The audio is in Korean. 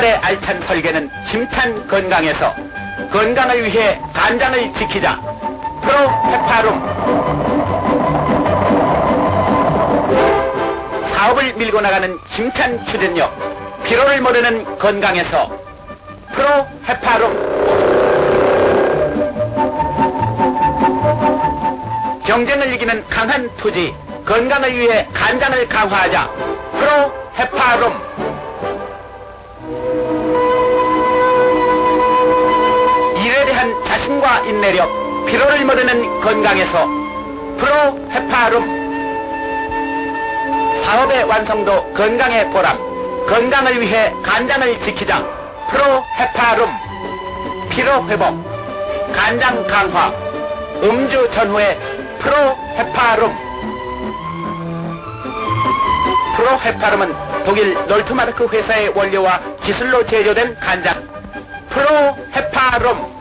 주말의 알찬 설계는 힘찬 건강에서 건강을 위해 간장을 지키자. 프로 헤파룸. 사업을 밀고 나가는 힘찬 추진력 피로를 모르는 건강에서 프로 헤파룸. 경쟁을 이기는 강한 투지 건강을 위해 간장을 강화하자. 프로 헤파룸 자신과 인내력 피로를 모르는 건강에서. 프로 헤파룸. 사업의 완성도 건강의 보람. 건강을 위해 간장을 지키자 프로 헤파룸. 피로 회복. 간장 강화. 음주 전후의 프로 헤파룸. 프로 헤파룸은 독일 놀트마르크 회사의 원료와 기술로 제조된 간장. 프로 헤파룸